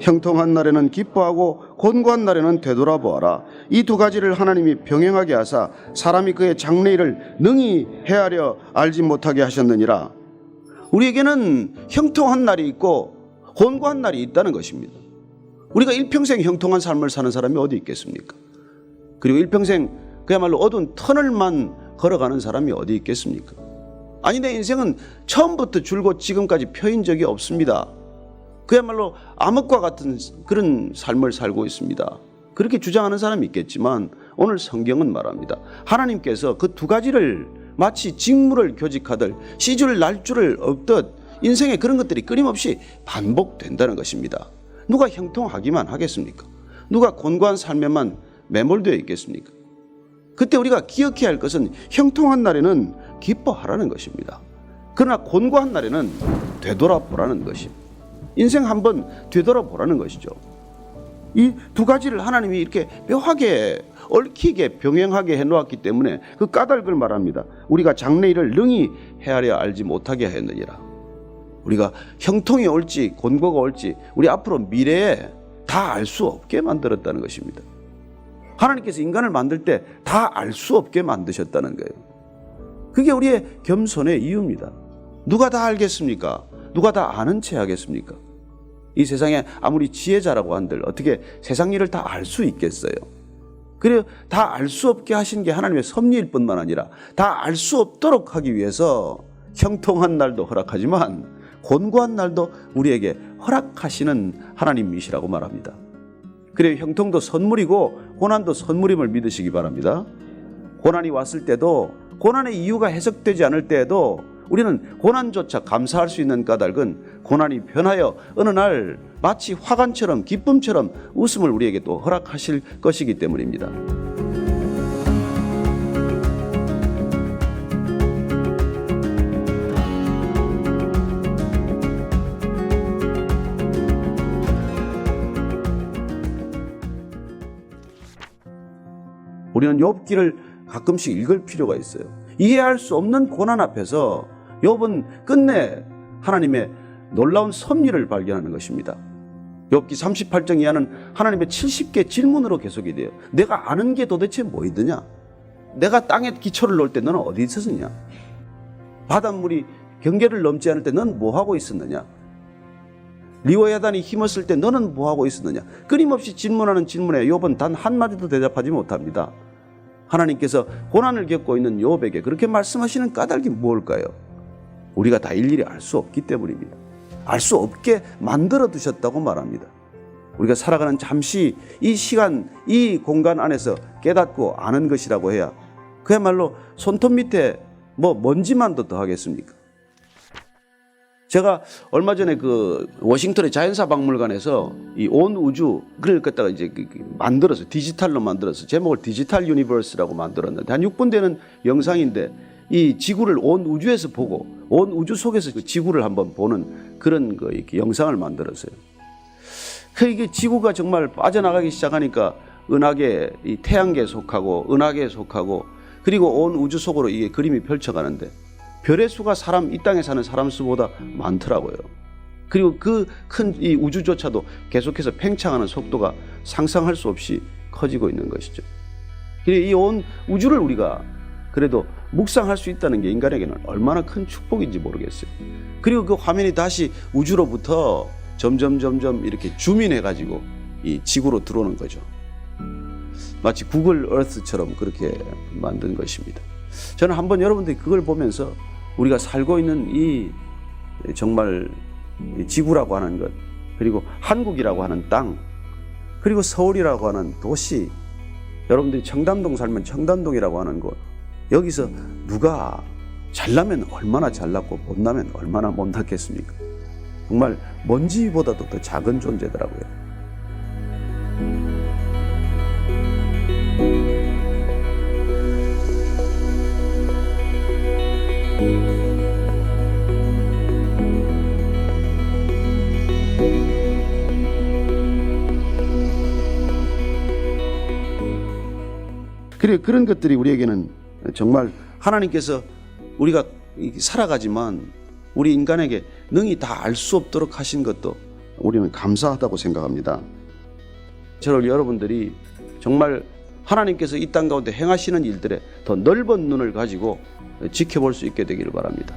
형통한 날에는 기뻐하고 곤고한 날에는 되돌아보아라. 이 두 가지를 하나님이 병행하게 하사 사람이 그의 장래일을 능히 헤아려 알지 못하게 하셨느니라. 우리에게는 형통한 날이 있고 곤고한 날이 있다는 것입니다. 우리가 일평생 형통한 삶을 사는 사람이 어디 있겠습니까? 그리고 일평생 그야말로 어두운 터널만 걸어가는 사람이 어디 있겠습니까? 아니 내 인생은 처음부터 줄곧 지금까지 펴인 적이 없습니다. 그야말로 암흑과 같은 그런 삶을 살고 있습니다. 그렇게 주장하는 사람이 있겠지만 오늘 성경은 말합니다. 하나님께서 그 두 가지를 마치 직무를 교직하듯 시줄 날줄을 얻듯 인생에 그런 것들이 끊임없이 반복된다는 것입니다. 누가 형통하기만 하겠습니까? 누가 곤고한 삶에만 매몰되어 있겠습니까? 그때 우리가 기억해야 할 것은 형통한 날에는 기뻐하라는 것입니다. 그러나 곤고한 날에는 되돌아보라는 것입니다. 인생 한번 되돌아보라는 것이죠. 이 두 가지를 하나님이 이렇게 묘하게 얽히게 병행하게 해놓았기 때문에 그 까닭을 말합니다. 우리가 장래일을 능히 헤아려 알지 못하게 하였느니라. 우리가 형통이 올지 곤고가 올지 우리 앞으로 미래에 다 알 수 없게 만들었다는 것입니다. 하나님께서 인간을 만들 때 다 알 수 없게 만드셨다는 거예요. 그게 우리의 겸손의 이유입니다. 누가 다 알겠습니까? 누가 다 아는 체 하겠습니까? 이 세상에 아무리 지혜자라고 한들 어떻게 세상 일을 다 알 수 있겠어요? 그래요. 다 알 수 없게 하신 게 하나님의 섭리일 뿐만 아니라 다 알 수 없도록 하기 위해서 형통한 날도 허락하지만 곤고한 날도 우리에게 허락하시는 하나님이시라고 말합니다. 그래요. 형통도 선물이고 고난도 선물임을 믿으시기 바랍니다. 고난이 왔을 때도 고난의 이유가 해석되지 않을 때에도 우리는 고난조차 감사할 수 있는 까닭은 고난이 변하여 어느 날 마치 화관처럼 기쁨처럼 웃음을 우리에게 또 허락하실 것이기 때문입니다. 우리는 욥기를 가끔씩 읽을 필요가 있어요. 이해할 수 없는 고난 앞에서 욥은 끝내 하나님의 놀라운 섭리를 발견하는 것입니다. 욥기 38장 이하는 하나님의 70개 질문으로 계속이 돼요. 내가 아는 게 도대체 뭐이더냐? 내가 땅에 기초를 놓을 때 너는 어디 있었느냐? 바닷물이 경계를 넘지 않을 때 너는 뭐 하고 있었느냐? 리오야단이 힘었을 때 너는 뭐 하고 있었느냐? 끊임없이 질문하는 질문에 욥은 단 한마디도 대답하지 못합니다. 하나님께서 고난을 겪고 있는 욥에게 그렇게 말씀하시는 까닭이 무엇일까요? 우리가 다 일일이 알 수 없기 때문입니다. 알 수 없게 만들어 두셨다고 말합니다. 우리가 살아가는 잠시 이 시간, 이 공간 안에서 깨닫고 아는 것이라고 해야 그야말로 손톱 밑에 뭐 먼지만도 더 하겠습니까? 제가 얼마 전에 그 워싱턴의 자연사 박물관에서 이 온 우주 그걸 갖다가 이제 그- 그 만들어서 디지털로 만들어서 제목을 디지털 유니버스라고 만들었는데 한 6분 되는 영상인데 이 지구를 온 우주에서 보고 온 우주 속에서 그 지구를 한번 보는 그런 그 이렇게 영상을 만들었어요. 그 이게 지구가 정말 빠져나가기 시작하니까 은하계 이 태양계에 속하고 은하계에 속하고 그리고 온 우주 속으로 이게 그림이 펼쳐가는데 별의 수가 사람 이 땅에 사는 사람 수보다 많더라고요. 그리고 그 큰 이 우주조차도 계속해서 팽창하는 속도가 상상할 수 없이 커지고 있는 것이죠. 이 온 우주를 우리가 그래도 묵상할 수 있다는 게 인간에게는 얼마나 큰 축복인지 모르겠어요. 그리고 그 화면이 다시 우주로부터 점점 점점 이렇게 주민해 가지고 이 지구로 들어오는 거죠. 마치 구글 얼스처럼 그렇게 만든 것입니다. 저는 한번 여러분들이 그걸 보면서 우리가 살고 있는 이 정말 이 지구라고 하는 것, 그리고 한국이라고 하는 땅, 그리고 서울이라고 하는 도시, 여러분들이 청담동 살면 청담동이라고 하는 곳, 여기서 누가 잘나면 얼마나 잘났고 못나면 얼마나 못났겠습니까? 정말 먼지보다도 더 작은 존재더라고요. 그래 그런 것들이 우리에게는 정말 하나님께서 우리가 이- 살아가지만 우리 인간에게 능히 다 알 수 없도록 하신 것도 우리는 감사하다고 생각합니다. 저를 여러분들이 정말 하나님께서 이 땅 가운데 행하시는 일들에 더 넓은 눈을 가지고 지켜볼 수 있게 되기를 바랍니다.